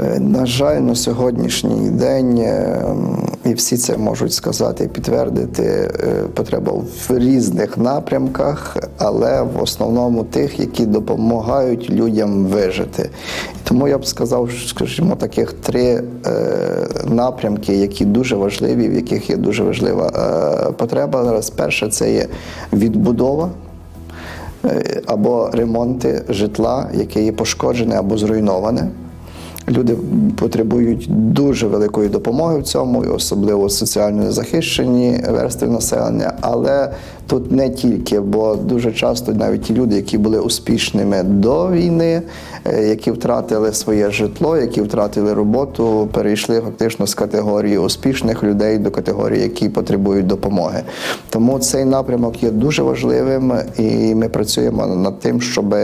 Е, На жаль, на сьогоднішній день, е, і всі це можуть сказати і підтвердити, е, потреба в різних напрямках, але в основному тих, які допомагають людям вижити. Тому я б сказав, скажімо, таких три напрямки, які дуже важливі, в яких є дуже важлива потреба. Зараз перше це є відбудова або ремонти житла, яке є пошкоджене або зруйноване. Люди потребують дуже великої допомоги в цьому, особливо соціально незахищені верстви населення. Але тут не тільки, бо дуже часто навіть ті люди, які були успішними до війни, е, які втратили своє житло, які втратили роботу, перейшли фактично з категорії успішних людей до категорії, які потребують допомоги. Тому цей напрямок є дуже важливим, і ми працюємо над тим, щоб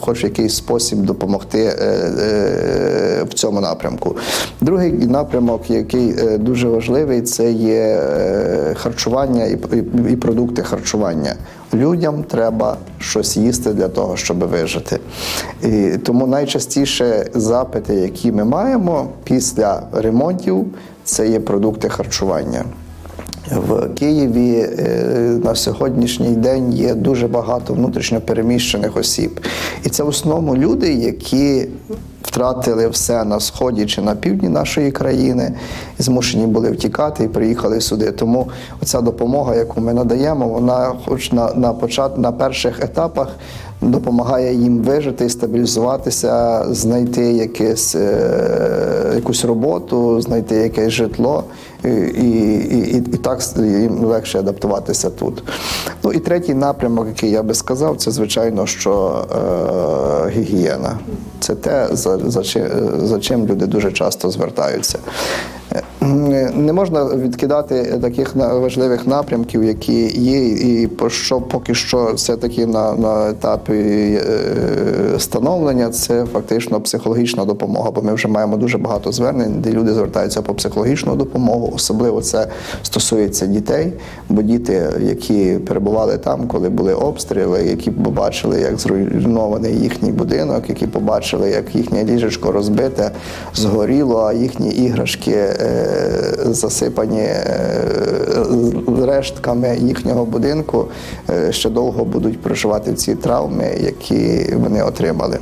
хоч в якийсь спосіб допомогти е, е, в цьому напрямку. Другий напрямок, який е, дуже важливий, це є е, харчування і, продукти харчування. Людям треба щось їсти для того, щоб вижити. І тому найчастіше запити, які ми маємо після ремонтів, це є продукти харчування. В Києві е, на сьогоднішній день є дуже багато внутрішньо переміщених осіб. І це в основному люди, які втратили все на сході чи на півдні нашої країни, і змушені були втікати і приїхали сюди. Тому оця допомога, яку ми надаємо, вона, хоч на, на, почат, на перших етапах, допомагає їм вижити, стабілізуватися, знайти якесь, е, якусь роботу, знайти якесь житло, і, і, і, і так їм легше адаптуватися тут. Ну і третій напрямок, який я би сказав, це звичайно, що е, гігієна. Це те, за, за, за чим люди дуже часто звертаються. Не можна відкидати таких важливих напрямків, які є, і що поки що все таки на, на етапі е, становлення це фактично психологічна допомога. Бо ми вже маємо дуже багато звернень, де люди звертаються по психологічну допомогу. Особливо це стосується дітей, бо діти, які перебували там, коли були обстріли, які побачили, як зруйнований їхній будинок, які побачили, як їхнє ліжечко розбите, згоріло, а їхні іграшки е, засипані е, рештками їхнього будинку, е, ще довго будуть проживати ці травми, які вони отримали.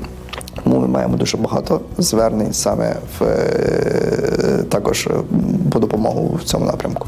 Тому ми маємо дуже багато звернень саме в е, також по допомогу в цьому напрямку.